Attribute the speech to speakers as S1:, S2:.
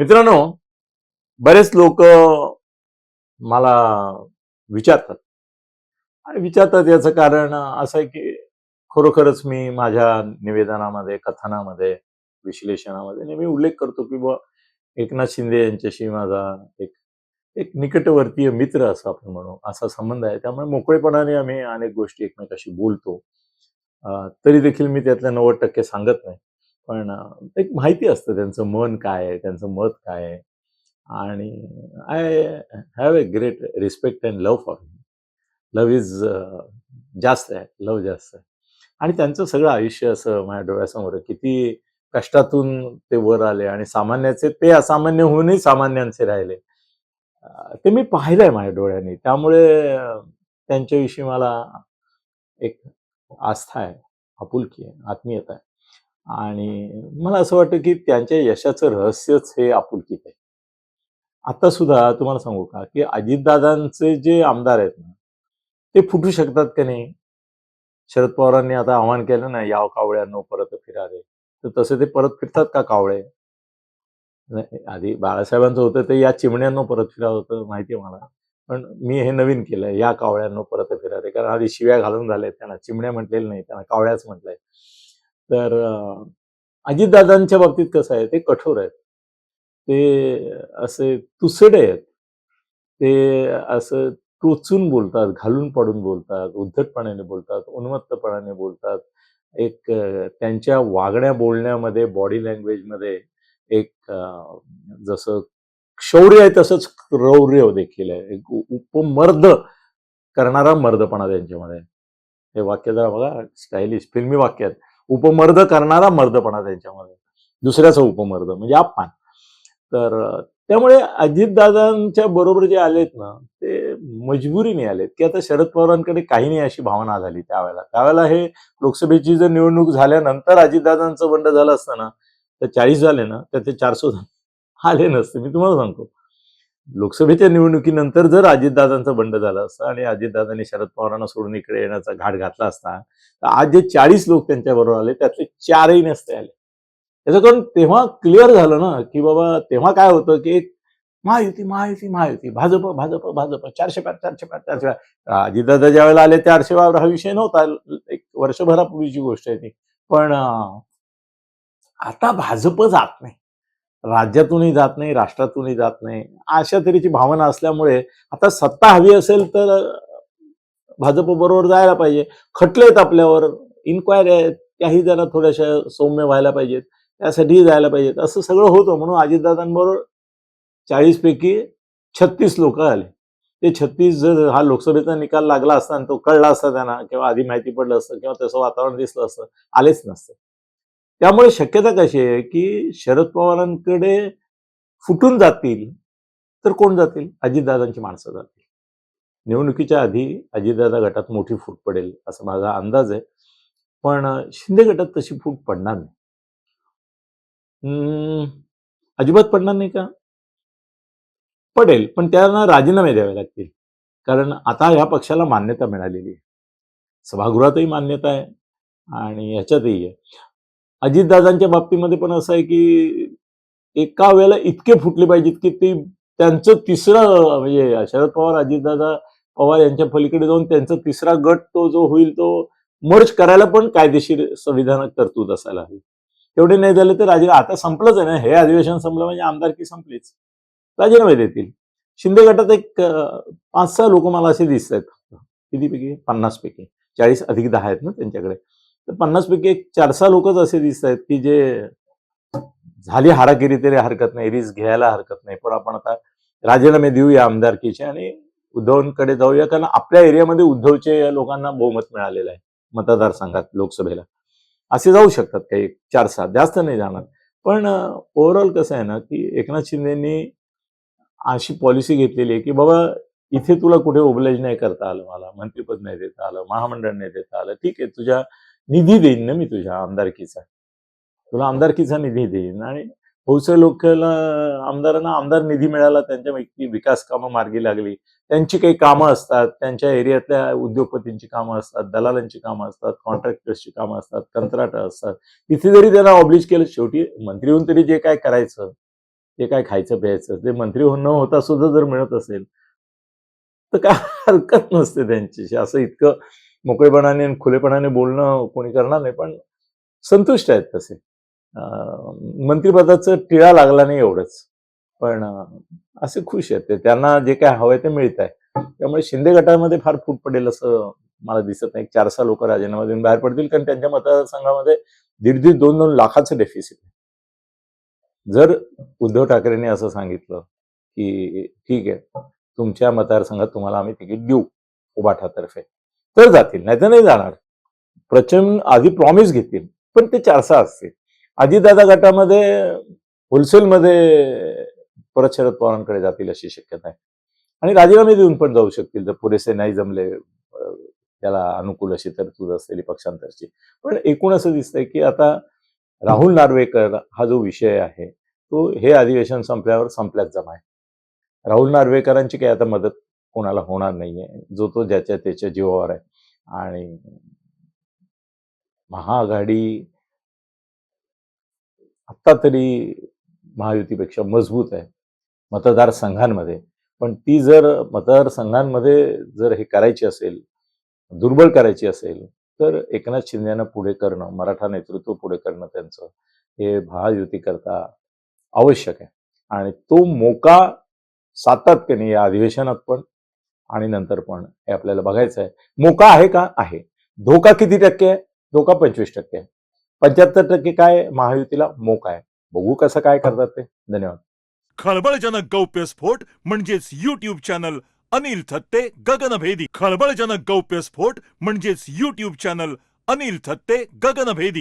S1: मित्रांनो बरेच लोक मला विचारतात. आणि विचारतात याचं कारण असं आहे की खरोखरच मी माझ्या निवेदनामध्ये कथनामध्ये विश्लेषणामध्ये नेहमी उल्लेख करतो की बुवा एकनाथ शिंदे यांच्याशी माझा एक एक निकटवर्तीय मित्र असं आपण म्हणू असा संबंध आहे. त्यामुळे मोकळेपणाने आम्ही अनेक गोष्टी एकमेकाशी बोलतो. तरी देखील मी त्यातल्या नव्वद टक्के सांगत नाही. पण एक माहिती असतं त्यांचं मन काय आहे त्यांचं मत काय आहे. आणि I have a great respect and love for love is जास्त आहे लव्ह जास्त आहे. आणि त्यांचं सगळं आयुष्य असं माझ्या डोळ्यासमोर किती कष्टातून ते वर आले आणि सामान्याचे ते असामान्य होऊनही सामान्यांचे राहिले. ते मी पाहिलंय माझ्या डोळ्यांनी. त्यामुळे त्यांच्याविषयी मला एक आस्था आहे आपुलकी आहे आत्मीयता आहे. आणि मला असं वाटतं की त्यांच्या यशाचं रहस्यच हे आपुलकीत आहे. आता सुद्धा तुम्हाला सांगू का की अजितदादांचे जे आमदार आहेत ना ते फुटू शकतात का नाही? शरद पवारांनी आता आव्हान केलं ना याव कावळ्यांनो परत फिरा रे तर तसे ते परत फिरतात का कावळे? आधी बाळासाहेबांचं होतं ते या चिमण्यांनो परत फिरा होतं माहिती आहे मला. पण मी हे नवीन केलंय या कावळ्यांनो परत फिरा रे कारण आधी शिव्या घालून झाल्या त्यांना. चिमण्या म्हटलेलं नाही त्यांना कावळ्याच म्हटलंय. तर अजितदादांच्या बाबतीत कसं आहे ते कठोर आहेत. ते असे तुसडे आहेत. ते असं टोचून बोलतात घालून पडून बोलतात उद्धटपणाने बोलतात उन्मत्तपणाने बोलतात. एक त्यांच्या वागण्या बोलण्यामध्ये बॉडी लँग्वेजमध्ये एक जसं शौर्य आहे तसंच क्रौर्य देखील आहे. एक उपमर्द करणारा मर्दपणा त्यांच्यामध्ये. हे वाक्य जरा बघा स्टायलिश फिल्मी वाक्य आहेत. उपमर्द करणारा मर्दपणा त्यांच्यामध्ये. दुसऱ्याचा उपमर्द म्हणजे अपमान. तर त्यामुळे अजितदादांच्या बरोबर जे आलेत ना ते मजबुरीने आलेत. की आता शरद पवारांकडे काही नाही अशी भावना झाली त्यावेळेला. त्यावेळेला हे लोकसभेची जर निवडणूक झाल्यानंतर अजितदादांचं बंड झालं असतं ना तर चाळीस झाले ना तर ते चारशे आले नसते. मी तुम्हाला सांगतो. लोकसभेच्या निवडणुकीनंतर जर अजितदादांचं बंड झालं असतं आणि अजितदादांनी शरद पवारांना सोडून इकडे येण्याचा घाट घातला असता तर आज जे चाळीस लोक त्यांच्या बरोबर आले त्यातले चारही नसते आले. त्याचं कारण तेव्हा क्लिअर झालं ना की बाबा तेव्हा काय होतं की एक महायुती महायुती महायुती भाजप भाजप भाजप चारशे पाच चारशे पाच चारशे पाच. अजितदादा ज्या वेळेला आले चारशे वावर हा विषय नव्हता. एक वर्षभरापूर्वीची गोष्ट आहे ती. पण आता भाजप जात नाही. राज्यातूनही जात नाही राष्ट्रातूनही जात नाही. अशा तऱ्हेची भावना असल्यामुळे आता सत्ता हवी असेल तर भाजप बरोबर जायला पाहिजे. खटले आहेत आपल्यावर इन्क्वायरी आहेत त्याही जरा थोड्याशा सौम्य व्हायला पाहिजेत. त्यासाठीही जायला पाहिजेत. असं सगळं होतं म्हणून अजितदादांबरोबर चाळीस पैकी छत्तीस लोक आले. ते छत्तीस जर हा लोकसभेचा निकाल लागला असता आणि तो कळला असता त्यांना किंवा आधी माहिती पडलं असतं किंवा तसं वातावरण दिसलं असतं आलेच नसतं. त्यामुळे शक्यता कशी आहे की शरद पवारांकडे फुटून जातील तर कोण जातील? अजितदादांची माणसं जातील. निवडणुकीच्या आधी अजितदादा गटात मोठी फूट पडेल असा माझा अंदाज आहे. पण शिंदे गटात तशी फूट पडणार नाही. हम्म, अजिबात पडणार नाही का? पडेल पण त्यांना राजीनामे द्यावे लागतील. कारण आता ह्या पक्षाला मान्यता मिळालेली आहे. सभागृहातही मान्यता आहे आणि ह्याच्यातही आहे. अजितदादांच्या बाबतीमध्ये पण असं आहे की एका वेळेला इतके फुटले पाहिजेत की ते त्यांचं तिसरं म्हणजे शरद पवार अजितदादा पवार यांच्या पलीकडे जाऊन त्यांचा तिसरा गट तो जो होईल तो मर्ज करायला पण कायदेशीर संविधानात तरतूद असायला हवी. तेवढे नाही झाले तर राजी आता संपलंच आहे ना? हे अधिवेशन संपलं म्हणजे आमदारकी संपलीच. राजीनामे देतील. शिंदे गटात एक पाच सहा लोक मला असे दिसत आहेत कितीपैकी? पन्नास पैकी चाळीस अधिक दहा आहेत ना त्यांच्याकडे. तर पन्नास पैकी एक चार सहा लोकच असे दिसत आहेत की जे झाली हाराकिरी तरी हरकत नाही रिस्क घ्यायला हरकत नाही. पण आपण आता राजीनामे देऊया आमदारकीचे आणि उद्धवांकडे जाऊया कारण आपल्या एरियामध्ये उद्धवचे या लोकांना बहुमत मिळालेलं आहे मतदारसंघात लोकसभेला. असे जाऊ शकतात काही चार सहा जास्त नाही जाणार. पण ओव्हरऑल कसं आहे ना की एकनाथ शिंदेनी अशी पॉलिसी घेतलेली आहे की बाबा इथे तुला कुठे ओबलेज नाही करता आलं मला मंत्रिपद नाही देता आलं महामंडळ नाही देता आलं ठीक आहे तुझ्या निधी देईन ना मी तुझ्या आमदारकीचा. तुला आमदारकीचा निधी देईन आणि बहुसे लोकांना आमदारांना आमदार निधी मिळाला त्यांच्या विकास कामं मार्गी लागली. त्यांची काही कामं असतात त्यांच्या एरियातल्या उद्योगपतींची कामं असतात दलालांची कामं असतात कॉन्ट्रॅक्टर्सची कामं असतात कंत्राट असतात. तिथे जरी त्यांना ऑब्लिज केलं शेवटी मंत्री होऊन तरी जे काय करायचं जे काय खायचं प्यायचं ते मंत्री हो- न होता सुद्धा जर मिळत असेल तर काय हरकत नसते त्यांच्याशी. असं इतकं मोकळेपणाने आणि खुलेपणाने बोलणं कोणी करणार नाही पण संतुष्ट आहेत तसे. मंत्रिपदाचं टिळा लागला नाही एवढंच. पण असे खुश आहेत ते. त्यांना जे काय हवंय ते मिळत आहे त्यामुळे शिंदे गटामध्ये फार फूट पडेल असं मला दिसत नाही. चार सहा लोक राजीनामा देऊन बाहेर पडतील कारण त्यांच्या मतदारसंघामध्ये दीड दीड दोन दोन लाखाचं डेफिसिट आहे. जर उद्धव ठाकरेंनी असं सांगितलं की ठीक आहे तुमच्या मतदारसंघात तुम्हाला आम्ही तिकीट देऊ उभाठातर्फे. तर जातील नाही तर नाही जाणार. प्रचंड आधी प्रॉमिस घेतील पण ते चारसा असतील. अजितदादा गटामध्ये होलसेलमध्ये परत शरद पवारांकडे जातील अशी शक्यता आहे. आणि राजीनामे देऊन पण जाऊ शकतील जर पुरेसे नाही जमले त्याला अनुकूल अशी तरतूद असलेली पक्षांतरची पण एकूण असं दिसतंय की आता राहुल नार्वेकर हा जो विषय आहे तो हे अधिवेशन संपल्यावर संपल्याच जमा आहे. राहुल नार्वेकरांची काही आता मदत कोणाला होणार नाहीये. जो तो ज्याच्या त्याच्या जीवावर आहे. आणि महाआघाडी आत्ता तरी महायुतीपेक्षा मजबूत आहे. मतदारसंघांमध्ये. पण ती जर मतदारसंघांमध्ये जर हे करायची असेल दुर्बल करायची असेल तर एकनाथ शिंदेना पुढे करणं मराठा नेतृत्व पुढे करणं त्यांचं हे महायुती करता आवश्यक आहे. आणि तो मोका सातत्याने या अधिवेशनात पण आणि नंतर पण हे आपल्याला बघायचं आहे मोका आहे का? आहे. धोका किती टक्के आहे? धोका पंचवीस टक्के आहे. पंच्याहत्तर टक्के काय महायुतीला मोका आहे. बघू कसं काय करतात ते. धन्यवाद.
S2: खळबळजनक गौप्यस्फोट म्हणजेच युट्यूब चॅनल अनिल थत्ते गगनभेदी. खळबळजनक गौप्यस्फोट म्हणजेच युट्यूब चॅनल अनिल थत्ते गगनभेदी.